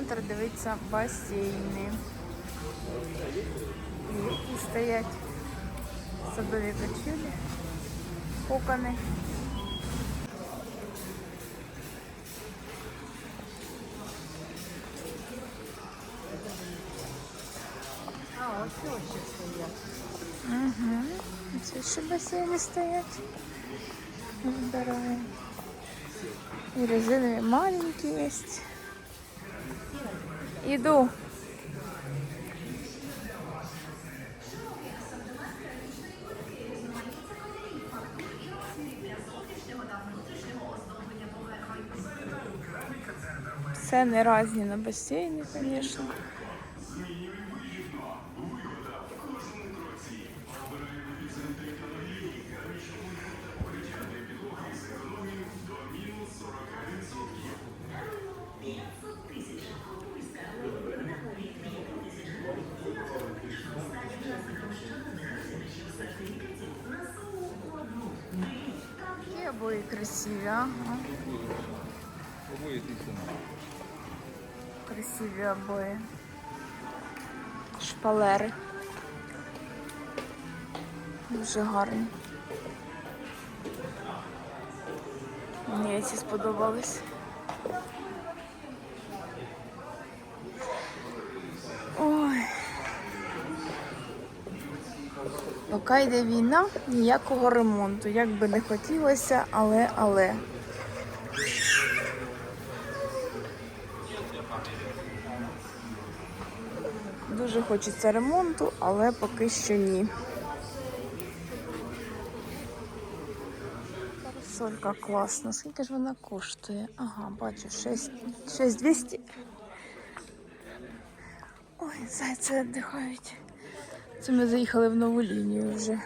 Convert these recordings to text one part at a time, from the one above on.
Епіцентр дивитися басейни. Які стоять садові качелі, кокони. А, ось ось ще стоять. Угу. Це ще басейни стоять. Вибираємо. І резинові маленькі є. Іду. Все не разні на басейні, звісно. Обої красиві, ага. Ціна. Красиві обої. Шпалери. Дуже гарні. Мені ці сподобались. Ой. Поки йде війна, ніякого ремонту. Як би не хотілося, але але. Дуже хочеться ремонту, але поки що ні. Парасолька класна. Скільки ж вона коштує? Ага, бачу, 6, 6200. Ой, зайці віддихають. Це ми заїхали в нову лінію вже.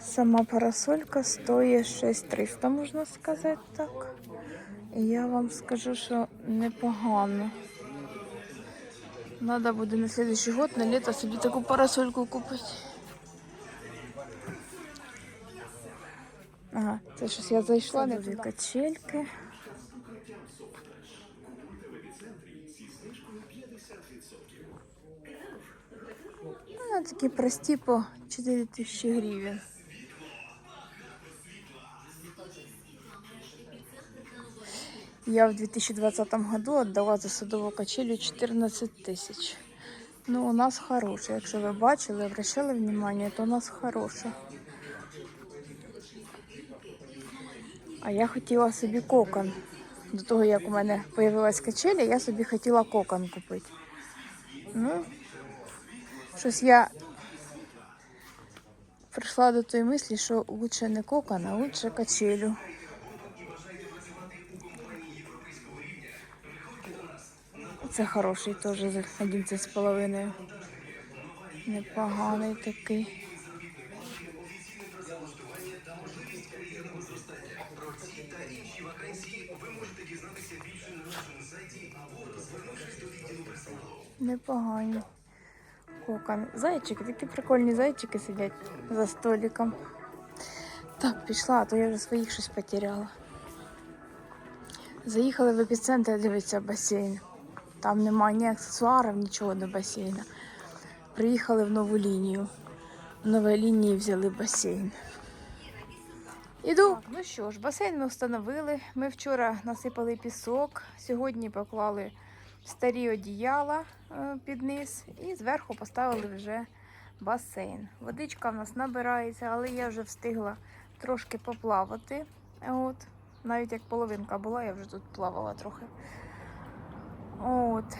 Сама парасолька стоїть 6300, можна сказати так. І я вам скажу, що непогано. Надо буде на следующий год на лето собі таку парасольку купити. Ага, це щось я зайшла, не дві качельки. Ну, такі прості по 4 тисячі гривень. Я в 2020 году отдала за садову качелю 14 тисяч. Ну, у нас хороша. Якщо ви бачили, обращали внимание, то у нас хороша. А я хотіла собі кокон. До того, як у мене з'явилась качеля, я собі хотіла кокон купити. Ну, щось я прийшла до тої мислі, що лучше не кокон, а лучше качелю. Це хороший теж за 11 з половиною. Непоганий такий. Непогані. Кокон. Зайчики, такі прикольні зайчики сидять за столиком. Так, пішла, а то я вже своїх щось потеряла. Заїхали в епіцентр дивитися басейн. Там немає ні аксесуарів, нічого до басейна. Приїхали в нову лінію. В новій лінії взяли басейн. Іду. Так, ну що ж, басейн ми встановили. Ми вчора насипали пісок, сьогодні поклали старі одіяла під низ і зверху поставили вже басейн. Водичка в нас набирається, але я вже встигла трошки поплавати. От. Навіть як половинка була, я вже тут плавала трохи. От.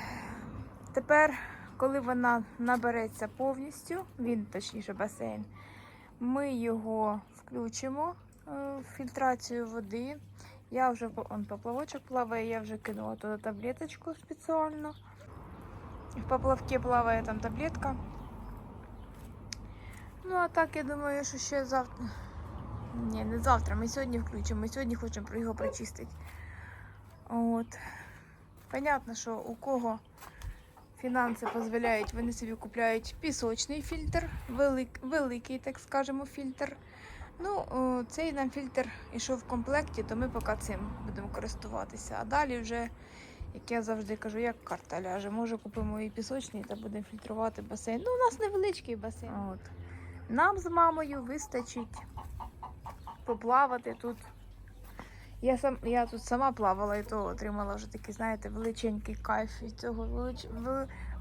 Тепер, коли вона набереться повністю, він, точніше, басейн, ми його включимо е, в фільтрацію води. Я вже он поплавочок плаває, я вже кинула туди таблеточку спеціально. В поплавці плаває там таблетка. Ну, а так, я думаю, що ще завтра. Ні, не завтра. Ми сьогодні включимо. Ми сьогодні хочемо його прочистити. От. Понятно, що у кого фінанси дозволяють, вони собі купляють пісочний фільтр, велик, великий, так скажемо, фільтр. Ну, цей нам фільтр йшов в комплекті, то ми поки цим будемо користуватися. А далі вже Як я завжди кажу, як карта ляже. Може купимо і пісочний та будемо фільтрувати басейн. Ну, у нас невеличкий басейн. От. Нам з мамою вистачить поплавати тут. Я, сам, я тут сама плавала і то отримала вже такий, знаєте, величенький кайф від цього велич,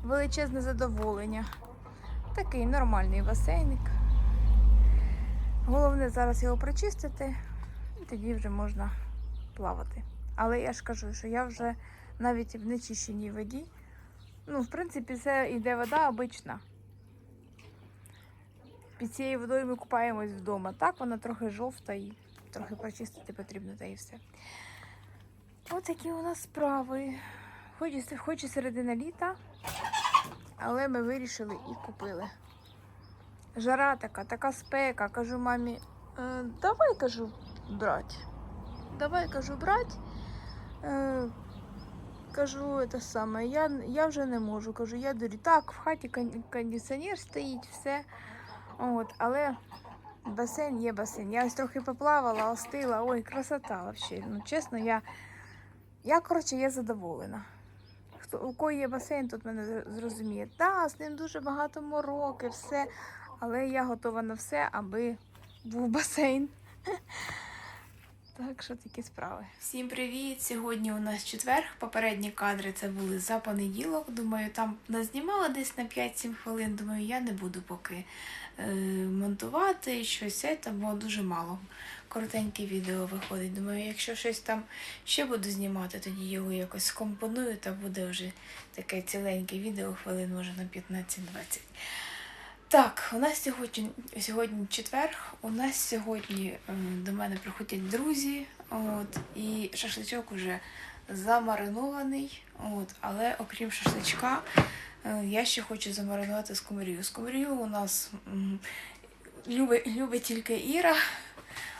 величезне задоволення. Такий нормальний басейник. Головне зараз його прочистити, і тоді вже можна плавати. Але я ж кажу, що я вже навіть в нечищеній воді. Ну, в принципі, це йде вода обична. Під цією водою ми купаємось вдома. Так, вона трохи жовта і трохи прочистити потрібно, та і все. Ось такі у нас справи. Хоч і, середина літа, але ми вирішили і купили. Жара така, така спека. Кажу мамі, «Е, давай кажу брати. Давай кажу брати. Кажу, це саме, я, я вже не можу. Кажу, я дурю. Так, в хаті кондиціонер стоїть, все. От, але басейн є басейн. Я ось трохи поплавала, остила. Ой, красота взагалі. Ну, чесно, я, я коротше, я задоволена. Хто, у кого є басейн, тут мене зрозуміє. Так, з ним дуже багато мороки, все. Але я готова на все, аби був басейн. Так що такі справи. Всім привіт! Сьогодні у нас четверг. Попередні кадри це були за понеділок. Думаю, там назнімала десь на 5-7 хвилин. Думаю, я не буду поки е, монтувати щось це, бо дуже мало. Коротеньке відео виходить. Думаю, якщо щось там ще буду знімати, тоді його якось скомпоную та буде вже таке ціленьке відео, хвилин може на 15-20. Так, у нас сьогодні, сьогодні четвер. У нас сьогодні е, до мене приходять друзі, от, і шашличок уже замаринований. От, але окрім шашличка, е, я ще хочу замаринувати скумбрію. Скумбрію у нас любить, любить тільки Іра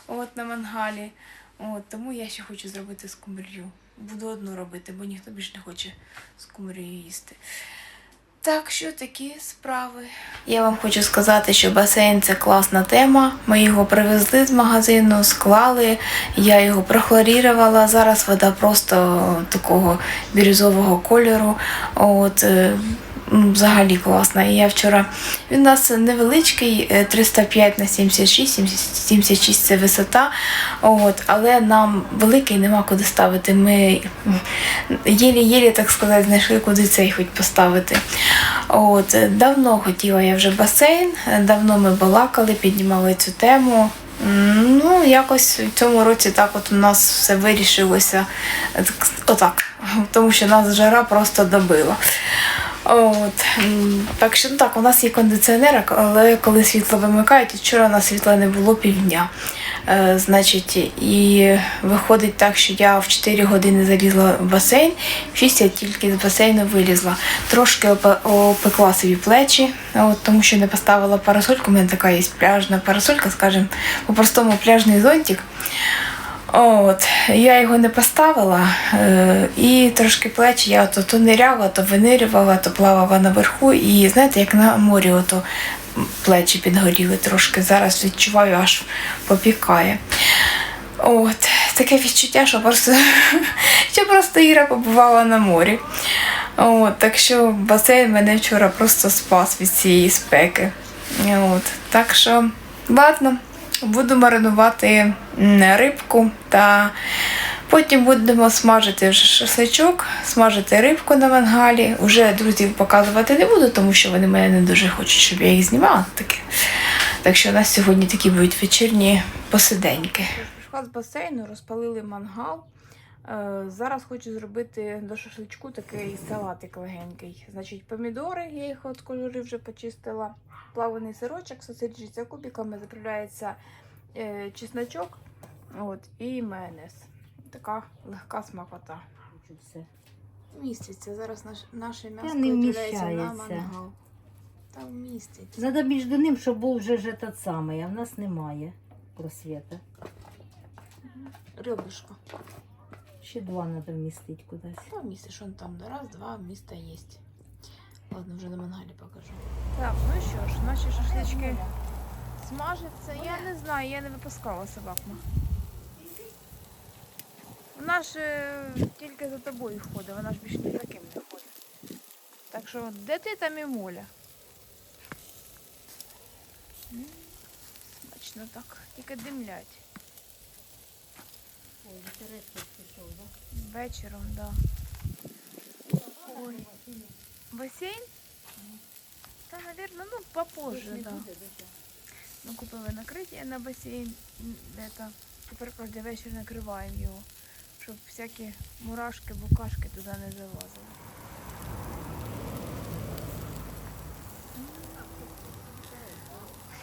от, на мангалі. От, тому я ще хочу зробити скумбрію. Буду одну робити, бо ніхто більше не хоче скумбрію їсти. Так що такі справи. Я вам хочу сказати, що басейн це класна тема. Ми його привезли з магазину, склали, я його прохлорірувала. Зараз вода просто такого бірюзового кольору. От, е, взагалі класна. І я вчора. Він у нас невеличкий, е, 305 на 76, 76 це висота. От, але нам великий нема куди ставити. Ми єлі-єлі, так сказати, знайшли, куди цей хоч поставити. От, е, давно хотіла я вже басейн, е, давно ми балакали, піднімали цю тему. Ну, якось в цьому році так от у нас все вирішилося е, отак, тому що нас жара просто добила. От, так що ну так, у нас є кондиціонер, але коли світло вимикають, вчора у нас світла не було півдня. Е, значить, і виходить так, що я в 4 години залізла в басейн, в 6 я тільки з басейну вилізла. Трошки опекла собі плечі, от, тому що не поставила парасольку. У мене така є пляжна парасолька, скажімо, по-простому пляжний зонтик. От, я його не поставила, е, і трошки плечі я то, то ниряла, то винирювала, то плавала наверху. І знаєте, як на морі, ото плечі підгоріли трошки. Зараз відчуваю, аж попікає. От, таке відчуття, що просто, що просто Іра побувала на морі. От, так що басейн мене вчора просто спас від цієї спеки. От, так що, ладно, буду маринувати рибку та потім будемо смажити вже шашличок, смажити рибку на мангалі. Уже друзів показувати не буду, тому що вони мене не дуже хочуть, щоб я їх знімала. Таке. Так що у нас сьогодні такі будуть вечірні посиденьки. Прийшла з басейну, розпалили мангал. Е, Зараз хочу зробити до шашличку такий салатик легенький. Значить, помідори, я їх от кольори вже почистила. Плаваний сирочок, ріжеться кубиками, заправляється е, чесночок от, і майонез. Така легка смакота. Міститься. Зараз наш, наше м'ясо відправляється на мангал. Та вміститься. Треба між ним, щоб був вже ж этот самий, а в нас немає просвіта. Ребушка. Ще два треба вмістити кудись. Та містиш, он там раз, два міста є. Ладно, вже на мангалі покажу. Так, ну що ж, наші шашлички смажаться. Я не знаю, я не випускала собак. Вона ж тільки за тобою ходить, вона ж більше ні за ким не ходить. Так що де ти там і моля? Смачно так, тільки димлять. Вітерець да? Вечором, да. Басейн? Та, наверное, ну попозже, Не да. Ми купили накриття на басейн. м, Это, тепер кожен вечір накриваємо його, щоб всякі мурашки, букашки туди не залазили.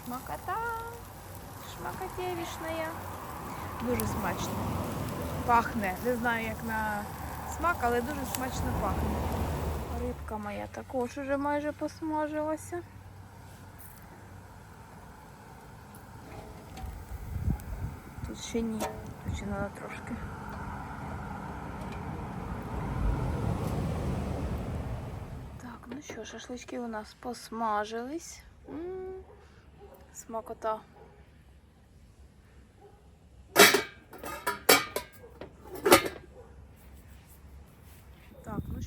Шмакота, шмакотєвішная. Дуже смачно. Пахне. Не знаю, як на смак, але дуже смачно пахне. Рибка моя також уже майже посмажилася. Тут ще ні. Тут ще треба трошки. Так, ну що, шашлички у нас посмажились. М, Смакота. Так, ну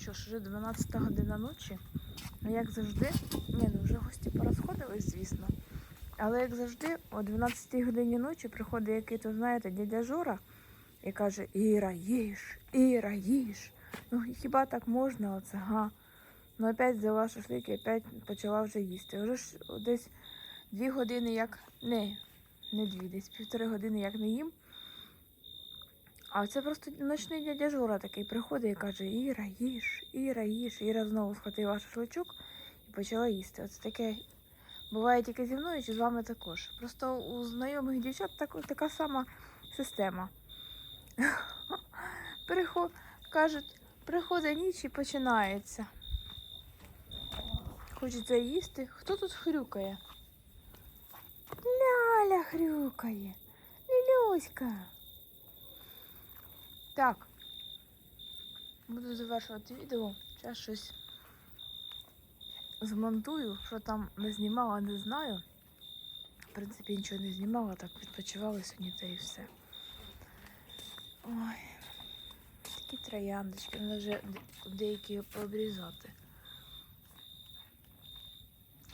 що ж, вже 12 година ночі. А як завжди, ні, ну вже гості порозходились, звісно. Але як завжди, о 12 годині ночі приходить який то, знаєте, дядя Жора і каже: Іра, їж, Іра, їж. Ну хіба так можна оце, га? Ну опять взяла шашлик і опять почала вже їсти. Вже ж десь дві години як. Не, не дві, десь півтори години як не їм. А це просто ночний дядя Жора такий приходить і каже: Іра, їж, Іра, їж. Іра знову схватила шашличок і почала їсти. Оце таке буває тільки зі мною чи з вами також. Просто у знайомих дівчат так, така сама система. Приход, кажуть, приходить ніч і починається. Хочеться їсти. Хто тут хрюкає? Ляля хрюкає. Лілюська. Так. Буду завершувати відео. Зараз щось змонтую, що там не знімала, не знаю. В принципі, нічого не знімала, так відпочивала сьогодні та і все. Ой, такі трояндочки, треба вже деякі пообрізати.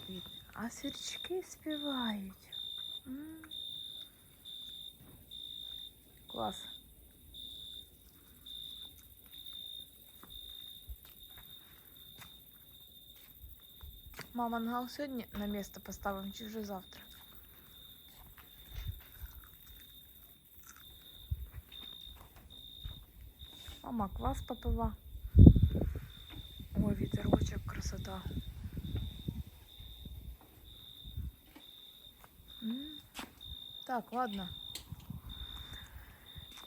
Квітне. А свірчки співають. М. Клас. Мама мангал сьогодні на місце поставимо чи вже завтра? Мама квас попила. Ой, вітерочок, красота. Так, ладно.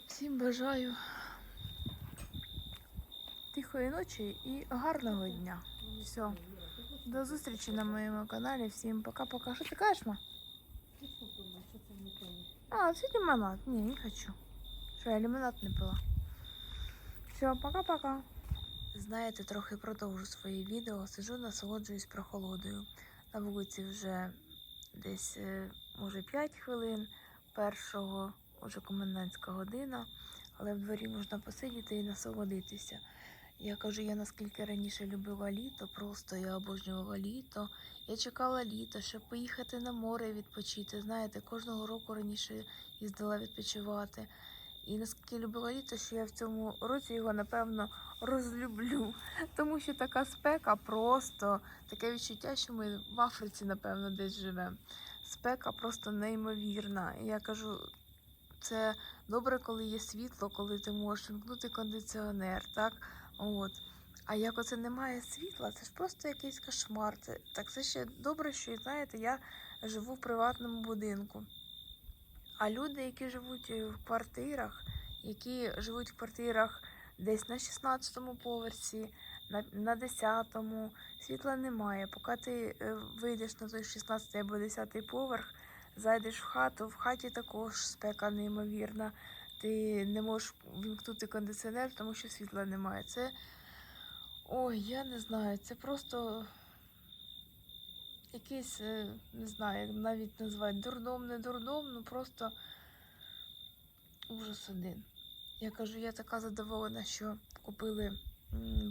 Всім бажаю тихої ночі і гарного дня. Все. До зустрічі на моєму каналі. Всім пока-пока. Що ти кажеш, ма? А, це лимонад. Ні, не хочу. Що я лимонад не пила. Все, пока-пока. Знаєте, трохи продовжу своє відео. Сиджу, насолоджуюсь прохолодою. На вулиці вже десь, е, може, 5 хвилин. Першого, вже комендантська година. Але в дворі можна посидіти і насолодитися. Я кажу, я наскільки раніше любила літо, просто я обожнювала літо. Я чекала літа, щоб поїхати на море відпочити. Знаєте, кожного року раніше їздила відпочивати. І наскільки любила літо, що я в цьому році його напевно розлюблю. Тому що така спека просто таке відчуття, що ми в Африці, напевно, десь живемо. Спека просто неймовірна. Я кажу, це добре, коли є світло, коли ти можеш вмкнути кондиціонер, так? От. А як оце немає світла, це ж просто якийсь кошмар. Це, так це ще добре, що знаєте, я живу в приватному будинку. А люди, які живуть е, в квартирах, які живуть в квартирах десь на 16-му поверсі, на, на 10-му, світла немає. Поки ти е, вийдеш на той 16 або 10 поверх, зайдеш в хату, в хаті також спека неймовірна. Ти не можеш вімкнути кондиціонер, тому що світла немає. Це. Ой, я не знаю, це просто якийсь, е, не знаю, як навіть назвати дурдом, не дурдом, ну просто ужас один. Я кажу, я така задоволена, що купили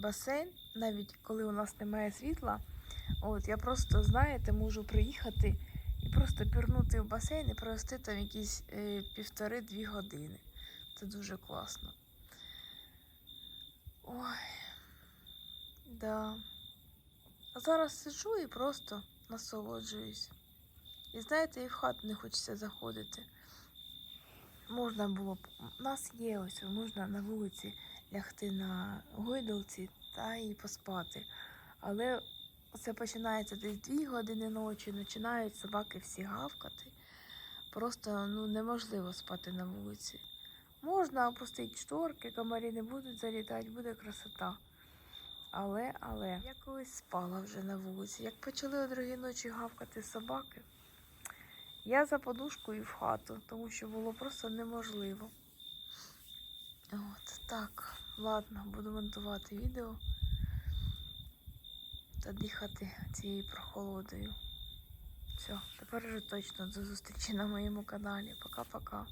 басейн, навіть коли у нас немає світла. От я просто, знаєте, можу приїхати і просто пірнути в басейн і провести там якісь е, півтори-дві години. Це дуже класно. Ой. Да. А зараз сиджу і просто насолоджуюсь. І знаєте, і в хату не хочеться заходити. Можна було б. У нас є ось, можна на вулиці лягти на гойдалці та і поспати. Але це починається десь дві години ночі, починають собаки всі гавкати. Просто ну, неможливо спати на вулиці. Можна опустити шторки, комарі не будуть залітати, буде красота. Але, але, я колись спала вже на вулиці. Як почали о другій ночі гавкати собаки, я за подушкою в хату, тому що було просто неможливо. От так, ладно, буду монтувати відео та дихати цією прохолодою. Все, тепер вже точно до зустрічі на моєму каналі. Пока-пока.